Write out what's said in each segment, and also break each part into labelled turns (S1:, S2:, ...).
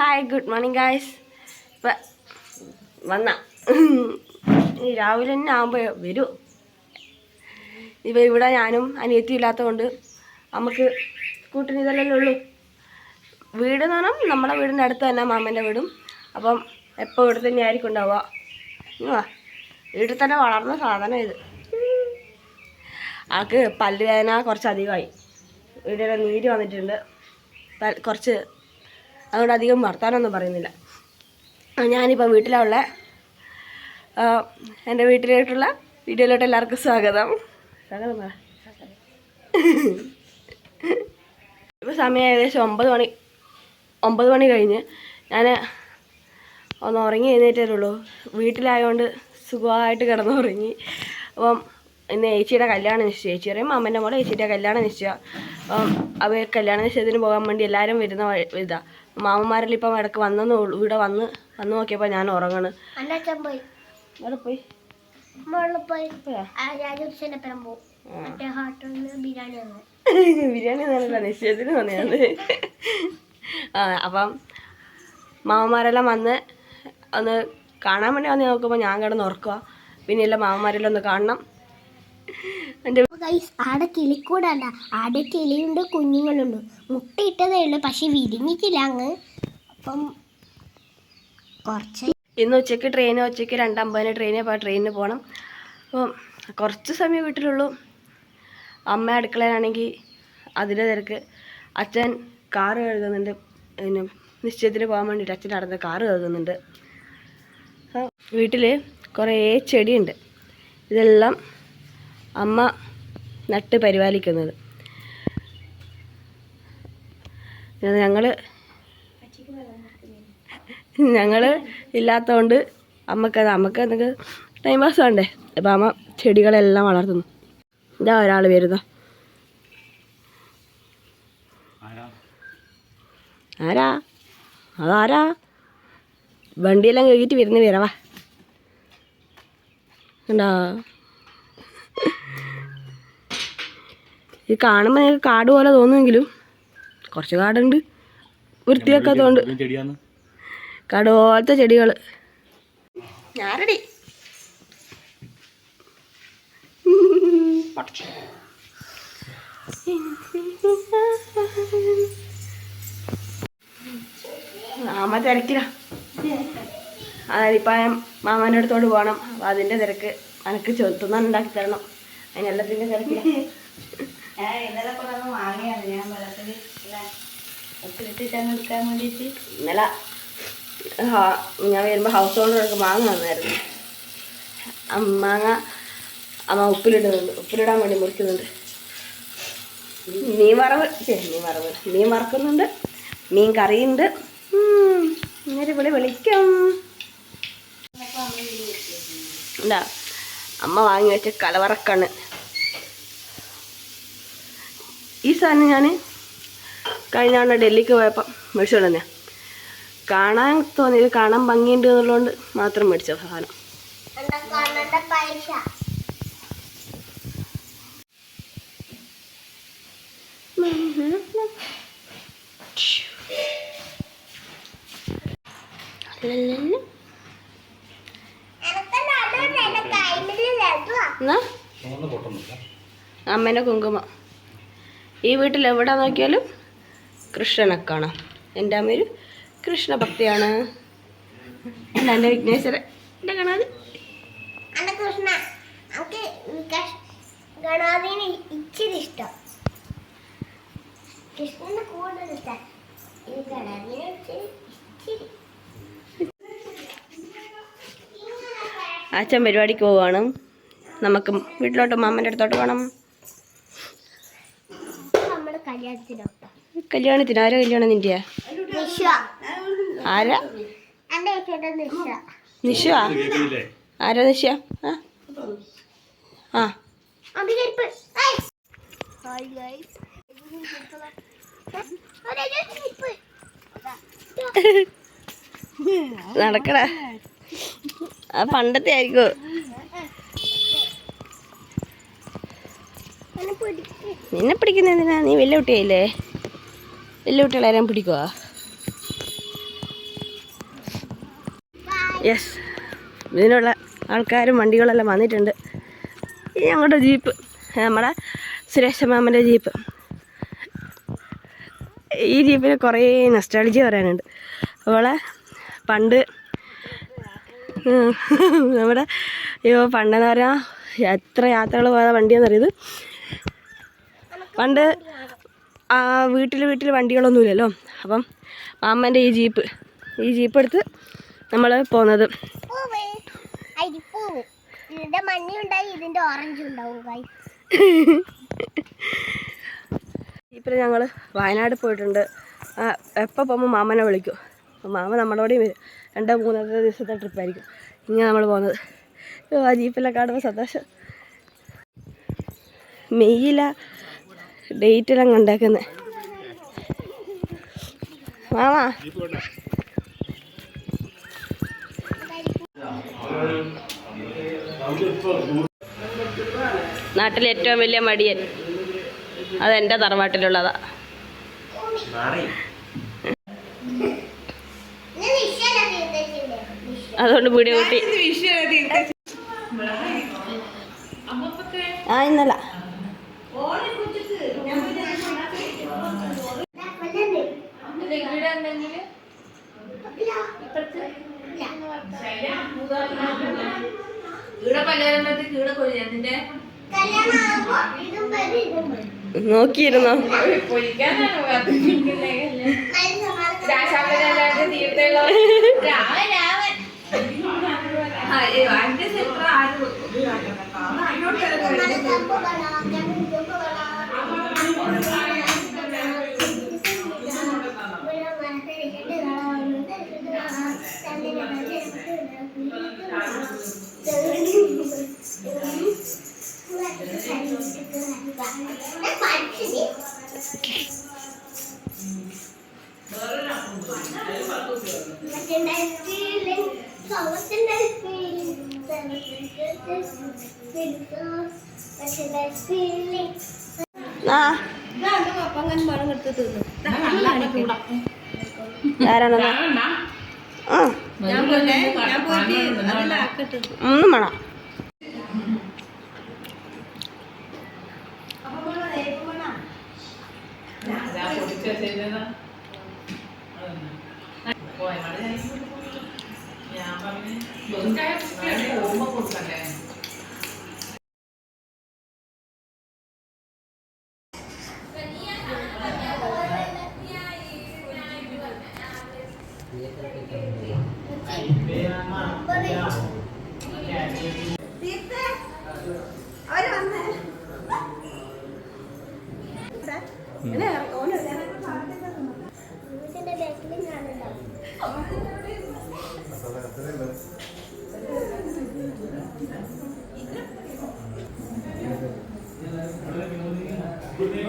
S1: Hi good morning guys വന്ന. രാവിലെ തന്നെ ആകുമ്പോൾ വരൂ. ഇപ്പം ഇവിടെ ഞാനും അനിയത്തി ഇല്ലാത്തതുകൊണ്ട് നമുക്ക് കൂട്ടിന് ഇതല്ലല്ലേ ഉള്ളൂ. വീട് എന്ന് പറഞ്ഞാൽ നമ്മുടെ വീടിന്റെ അടുത്ത് തന്നെ മാമന്റെ വീടും. അപ്പം എപ്പോൾ ഇവിടെ തന്നെ ആയിരിക്കും ഉണ്ടാവുക വീട്ടിൽ തന്നെ വളർന്ന സാധനം ഇത്. ആൾക്ക് പല്ലുവേദന കുറച്ച് അധികമായി വീടിന്റെ നീര് വന്നിട്ടുണ്ട്. കുറച്ച് അതുകൊണ്ട് അധികം വർത്താനമൊന്നും പറയുന്നില്ല ഞാനിപ്പോൾ വീട്ടിലുള്ള എന്റെ വീട്ടിലോട്ടുള്ള വീഡിയോയിലോട്ട് എല്ലാവർക്കും സ്വാഗതം. സ്വാഗതം. ഇപ്പോൾ സമയം ഏകദേശം ഒമ്പത് മണി ഒമ്പത് മണി കഴിഞ്ഞ് ഞാൻ ഒന്ന് ഉറങ്ങി എഴുന്നേറ്റേ ഉള്ളൂ. വീട്ടിലായതുകൊണ്ട് സുഖമായിട്ട് കിടന്നുറങ്ങി. അപ്പം ഇന്ന് ഏച്ചിയുടെ കല്യാണം നിശ്ചയം ഏച്ചി പറയും അമ്മന്റെ മോളെ ഏച്ചിയുടെ കല്യാണം നിശ്ചയം അപ്പം അവ കല്യാണ നിശ്ചയത്തിന് പോകാൻ വേണ്ടി എല്ലാവരും വരുന്ന ഇതാ. മാമന്മാരെല്ലാം ഇപ്പം ഇടയ്ക്ക് വന്നു ഇവിടെ വന്ന് വന്ന് നോക്കിയപ്പോൾ ഞാൻ ഉറങ്ങണ്.
S2: പോയി. ബിരിയാണി
S1: നല്ല നിശ്ചയത്തിന് വന്നതാണ് ആ അപ്പം മാമന്മാരെല്ലാം വന്ന് ഒന്ന് കാണാൻ വേണ്ടി വന്ന് നോക്കുമ്പോൾ ഞാൻ കിടന്ന് ഉറക്കുക പിന്നെ എല്ലാം മാമന്മാരെല്ലാം ഒന്ന് കാണണം.
S2: ആടെ കിളിക്കൂടല്ല ആടെ കിളിയുണ്ട് കുഞ്ഞുങ്ങളുണ്ട്. മുട്ടയിട്ടതേ ഉള്ളൂ പക്ഷെ വിരിഞ്ഞിട്ടില്ല അങ്ങ്. അപ്പം കുറച്ച്
S1: ഇന്ന് ഉച്ചയ്ക്ക് ട്രെയിന് ഉച്ചയ്ക്ക് രണ്ടമ്പതിന് ട്രെയിന് അപ്പോൾ ട്രെയിനിന് പോകണം അപ്പം കുറച്ച് സമയം വീട്ടിലുള്ളൂ. അമ്മ അടുക്കളയിലാണെങ്കിൽ അതിന്റെ തിരക്ക്. അച്ഛൻ കാറ് കഴുകുന്നുണ്ട്. പിന്നെ നിശ്ചയത്തിന് പോകാൻ വേണ്ടിയിട്ട് അച്ഛൻ നടന്ന് കാറ് കഴുകുന്നുണ്ട്. വീട്ടിൽ കുറേ ചെടിയുണ്ട്. ഇതെല്ലാം അമ്മ നട്ട് പരിപാലിക്കുന്നത്. ഞങ്ങൾ ഞങ്ങൾ ഇല്ലാത്തതുകൊണ്ട് അമ്മയ്ക്ക് നമുക്ക് നമുക്ക് ടൈം പാസ് വേണ്ടേ അപ്പം അമ്മ ചെടികളെല്ലാം വളർത്തുന്നു. ഇതാ ഒരാൾ വരുന്ന. ആരാ? അതാരാ? വണ്ടിയെല്ലാം കഴുകിയിട്ട് വരുന്ന വരവാ കണ്ടാ? ഇത് കാണുമ്പോൾ നിങ്ങൾക്ക് കാട് പോലെ തോന്നുമെങ്കിലും കുറച്ച് കാടുണ്ട്. വൃത്തിയാക്കാത്തതുകൊണ്ട്. കാട് പോലത്തെ ചെടികൾ ഞാറടി മാമ തിരക്കില. അതായത് ഇപ്പം ഞാൻ മാമാന്റെ അടുത്തോട്ട് പോകണം അപ്പം അതിന്റെ തിരക്ക് എനിക്ക് ചെറുത്തുന്ന ഉണ്ടാക്കി തരണം. അതിനെല്ലാത്തിന്റെ തിരക്കില ഇന്നലെ ഹാ- ഞാൻ വരുമ്പോൾ ഹൗസ് ഓണർക്ക് മാങ്ങ വന്നായിരുന്നു അമ്മ മാങ്ങ അമ്മ ഉപ്പിലിടുന്നുണ്ട് ഉപ്പിലിടാൻ വേണ്ടി മുറിക്കുന്നുണ്ട്. മീൻ വറവ് ശരി മീൻ വറവ് മീൻ വറക്കുന്നുണ്ട് മീൻ കറിയുണ്ട്. ഇങ്ങനെ ഇന്നൊരു വിളി വിളിക്കും എന്താ അമ്മ വാങ്ങി വെച്ച കലവറക്കണ്ണ് ഈ സാധനം ഞാൻ കഴിഞ്ഞ തവണ ഡൽഹിക്ക് പോയപ്പം മേടിച്ചോണ്ടെന്നെ കാണാൻ തോന്നിയത് കാണാൻ ഭംഗിയുണ്ട് എന്നുള്ളതുകൊണ്ട് മാത്രം മേടിച്ച സാധനം. അമ്മേന്റെ കുങ്കുമം. ഈ വീട്ടിൽ എവിടെ നോക്കിയാലും കൃഷ്ണനെ കാണാം. എന്റെ അമ്മയൊരു കൃഷ്ണഭക്തിയാണ് അല്ല എന്റെ വിഘ്നേശ്വരൻ എന്റെ കാണാതെ?
S2: കൃഷ്ണ ഗണാദിനെ ഇച്ചിരി ഇഷ്ടം. കൃഷ്ണന് കൂടുതൽ ഇഷ്ടം ഈ ഗണാദിനെ ഇച്ചിരി ഇച്ചിരി.
S1: അച്ഛൻ പരിപാടിക്ക് പോവാണ്. നമുക്ക് വീട്ടിലോട്ട് മാമന്റെ അടുത്തോട്ട് പോകണം
S2: കല്യാണത്തിനൊക്കെ
S1: കല്യാണത്തിന്? ആരാ കല്യാണം നിന്റെ?
S2: നിഷ.
S1: ആരാ?
S2: നിഷ.
S1: ആരാ നിഷ? ആ. നടക്കടാ. ആ പണ്ടത്തെ ആയിരിക്കും. നിന്നെ പിടിക്കുന്ന എന്തിനാ? നീ വലിയ കുട്ടിയായില്ലേ? വലിയ കുട്ടികളാരും പിടിക്കുവാ? യെസ് ഇതിനുള്ള ആൾക്കാരും വണ്ടികളെല്ലാം വന്നിട്ടുണ്ട്. ഈ ഞങ്ങളുടെ ജീപ്പ്. നമ്മുടെ സുരേഷ് മാമന്റെ ജീപ്പ്. ഈ ജീപ്പിന് കുറേ നൊസ്റ്റാളജി പറയാനുണ്ട്. അവളെ പണ്ട് നമ്മുടെ അയ്യോ പണ്ടെന്ന് പറഞ്ഞാൽ എത്ര യാത്രകൾ പോയ വണ്ടിയാണെന്നറിയത് പണ്ട് ആ വീട്ടിൽ വീട്ടിൽ വണ്ടികളൊന്നുമില്ലല്ലോ. അപ്പം മാമന്റെ ഈ ജീപ്പ് ഈ ജീപ്പ് എടുത്ത് നമ്മൾ പോകുന്നത്
S2: മഞ്ഞ ഉണ്ടായി ഓറഞ്ച് ഉണ്ടാവും
S1: ജീപ്പിൽ ഞങ്ങൾ വയനാട് പോയിട്ടുണ്ട്. എപ്പോൾ പോകുമ്പോൾ മാമനെ വിളിക്കും. മാമ നമ്മുടെ കൂടെയും വരും. രണ്ടോ മൂന്നോ ദിവസത്തെ ട്രിപ്പായിരിക്കും ഇങ്ങനെ നമ്മൾ പോകുന്നത് ആ ജീപ്പിലൊക്കെ കാണുമ്പോൾ സന്തോഷം. മെയ്യില ഡേറ്റിലാണ് കണ്ടേക്കുന്നത് മാമാ നാട്ടിലെ ഏറ്റവും വലിയ മടിയൻ. അതെന്റെ തറവാട്ടിലുള്ളതാ. അതുകൊണ്ട് പിടികൂട്ടി കൂട്ടി. ആ
S2: കല്യാണം.
S1: നോക്കിയിരുന്നോ ആ. ആരാണെന്നാ ആ. ഒന്നും വേണം
S2: വീട്ടിന്റെ ബാക്കിൽ ഞാനുണ്ടാവും
S3: ഇല്ല
S4: അവിടെ കുറെ മരങ്ങളുണ്ട് അത് അറിയില്ല.
S1: കിട്ടില്ല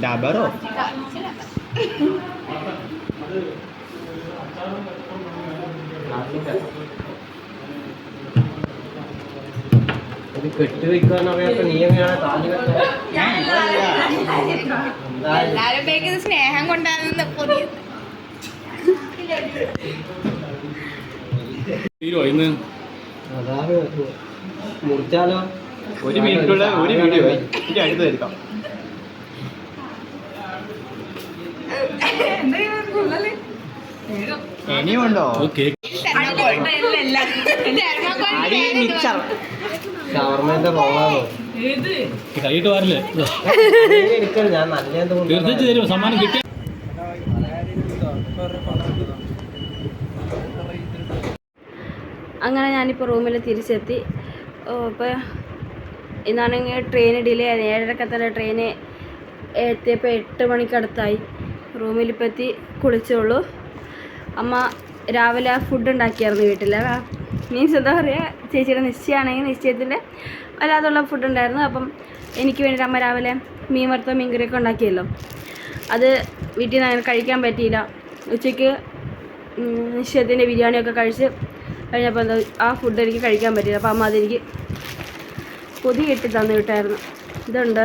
S1: ഡബറ
S4: അറിയാത്ത
S1: എല്ലാരും സ്നേഹം കൊണ്ടാണ് പുതിയ
S3: തീരുവോ ഇന്ന്
S4: അതാണ് മുറിച്ചാലോ
S3: ഒരു മിനിറ്റുള്ള ഒരു വീഡിയോ ആയി ഇനി അടുത്ത് എടുക്കാം
S4: ഇനിയുണ്ടോ
S3: കൈയിട്ട് തീർച്ചയായിട്ടും തരും സമ്മാനം കിട്ടിയ
S1: അങ്ങനെ ഞാനിപ്പോൾ റൂമിൽ തിരിച്ചെത്തി. ഇപ്പോൾ ഇന്നാണെങ്കിൽ ട്രെയിൻ ഡിലേ ആയി ഏഴരക്കത്തല്ല ട്രെയിന് എത്തിയപ്പോൾ എട്ട് മണിക്കടുത്തായി റൂമിലിപ്പോൾ എത്തി കുളിച്ചുള്ളൂ അമ്മ രാവിലെ ഫുഡ് ഉണ്ടാക്കിയായിരുന്നു വീട്ടിൽ മീൻസ് എന്താ പറയുക ചേച്ചിയുടെ നിശ്ചയമാണെങ്കിൽ നിശ്ചയത്തിന്റെ വല്ലാതുള്ള ഫുഡ് ഉണ്ടായിരുന്നു. അപ്പം എനിക്ക് വേണ്ടിയിട്ട് അമ്മ രാവിലെ മീൻ വറുത്ത മീൻ കറിയൊക്കെ ഉണ്ടാക്കിയല്ലോ. അത് വീട്ടിൽ നിന്ന് അങ്ങനെ കഴിക്കാൻ പറ്റിയില്ല. ഉച്ചയ്ക്ക് നിശ്ചയത്തിന്റെ ബിരിയാണിയൊക്കെ കഴിച്ച് കഴിഞ്ഞപ്പോൾ എന്താ ആ ഫുഡ് എനിക്ക് കഴിക്കാൻ പറ്റിയില്ല. അപ്പോൾ അമ്മ അതെനിക്ക് പൊതി കെട്ടി തന്നിട്ടായിരുന്നു. ഇതുണ്ട്.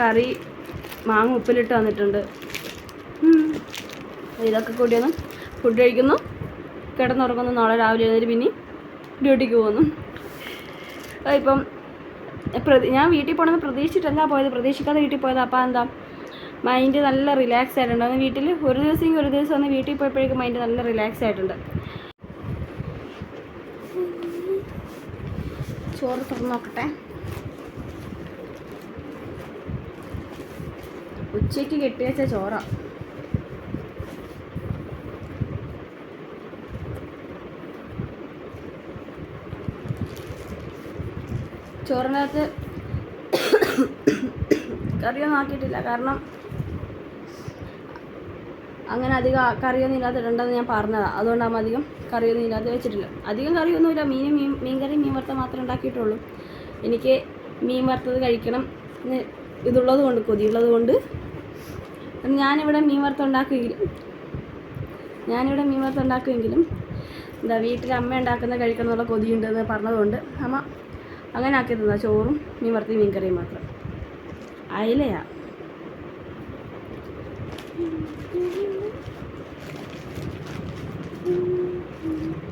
S1: കറി മാങ്ങ ഉപ്പിലിട്ട് തന്നിട്ടുണ്ട്. ഇതൊക്കെ കൂടിയൊന്ന് ഫുഡ് കഴിക്കുന്നു. കിടന്നുറങ്ങുന്നു. നാളെ രാവിലെ എഴുന്നേറ്റ് പിന്നെ ഡ്യൂട്ടിക്ക് പോകുന്നു. ഇപ്പം ഞാൻ വീട്ടിൽ പോകണമെന്ന് പ്രതീക്ഷിച്ചിട്ടല്ല പോയത്. പ്രതീക്ഷിക്കാതെ വീട്ടിൽ പോയത്. അപ്പോൾ എന്താ മൈൻഡ് നല്ല റിലാക്സ് ആയിട്ടുണ്ട് വീട്ടിൽ ഒരു ദിവസം ഒരു ദിവസം ഒന്ന് വീട്ടിൽ പോയപ്പോഴേക്കും മൈൻഡ് നല്ല റിലാക്സ് ആയിട്ടുണ്ട്. ചോറ് തുറന്ന് നോക്കട്ടെ ഉച്ചയ്ക്ക് കെട്ടിവെച്ച ചോറാ ചോറ. ചോറിനകത്ത് കറിയൊന്നും ആക്കിയിട്ടില്ല. കാരണം അങ്ങനെ അധികം കറിയൊന്നും ഇല്ലാതെ ഇടണ്ടെന്ന് ഞാൻ പറഞ്ഞതാണ് അതുകൊണ്ടാണ് അധികം കറിയൊന്നും ഇല്ലാതെ വെച്ചിട്ടില്ല. അധികം കറിയൊന്നുമില്ല. മീൻ മീൻ മീൻ കറി മീൻ വറുത്ത മാത്രമേ ഉണ്ടാക്കിയിട്ടുള്ളൂ. എനിക്ക് മീൻ വറുത്തത് കഴിക്കണം എന്ന് ഇതുള്ളത് കൊണ്ട് കൊതിയുള്ളത് കൊണ്ട്. ഞാനിവിടെ മീൻ വറുത്ത ഉണ്ടാക്കുമെങ്കിലും ഞാനിവിടെ മീൻ വറുത്ത ഉണ്ടാക്കുമെങ്കിലും എന്താ വീട്ടിൽ അമ്മ ഉണ്ടാക്കുന്ന കഴിക്കണം എന്നുള്ള കൊതിയുണ്ടെന്ന് പറഞ്ഞതുകൊണ്ട് അമ്മ അങ്ങനെ ആക്കി തന്നാ ചോറും മീൻ വറുത്ത മീൻ കറിയും മാത്രം Thank you.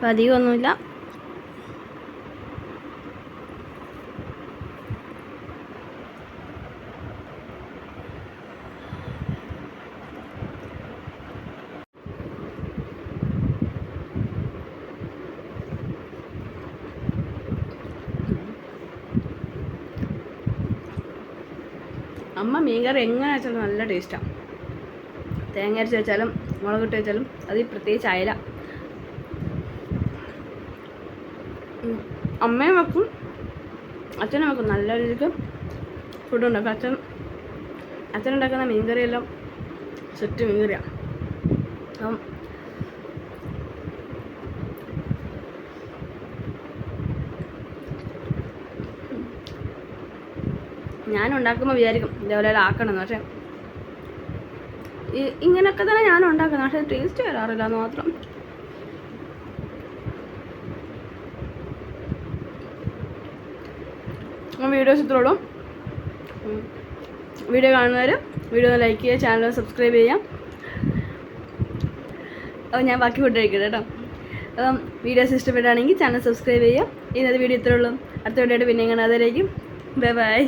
S1: അപ്പം അധികമൊന്നുമില്ല അമ്മ മീൻകറി എങ്ങനെ വെച്ചാലും നല്ല ടേസ്റ്റാണ് തേങ്ങ അരച്ച് വെച്ചാലും മുളകിട്ട് വെച്ചാലും അതിൽ പ്രത്യേകിച്ച് അയല അമ്മയും വെക്കും അച്ഛനും വെക്കും. നല്ല രീതിക്ക് ഫുഡ് ഉണ്ടാക്കും അച്ഛൻ ഉണ്ടാക്കുന്ന മീൻകറിയെല്ലാം സെറ്റ് മീൻകറിയാണ് അപ്പം ഞാൻ ഉണ്ടാക്കുമ്പോൾ വിചാരിക്കും ഇതേപോലെ ആക്കണം എന്ന് പക്ഷേ ഇങ്ങനെയൊക്കെ തന്നെ ഞാൻ ഉണ്ടാക്കുന്നത്. പക്ഷേ ടേസ്റ്റ് വരാറില്ല എന്ന് മാത്രം. വീഡിയോസ് ഇത്രയുള്ളൂ. വീഡിയോ കാണുന്നവർ വീഡിയോ ഒന്ന് ലൈക്ക് ചെയ്യുക ചാനൽ സബ്സ്ക്രൈബ് ചെയ്യാം അപ്പോൾ ഞാൻ ബാക്കി ഫുഡ് കഴിക്കട്ടെ കേട്ടോ. അപ്പം വീഡിയോസ് ഇഷ്ടപ്പെടുകയാണെങ്കിൽ ചാനൽ സബ്സ്ക്രൈബ് ചെയ്യുക. ഇന്നത്തെ വീഡിയോ ഇത്രയുള്ളൂ അടുത്ത വീഡിയോ ആയിട്ട് പിന്നെ കാണാം. അതിലേക്കും ബൈ ബൈ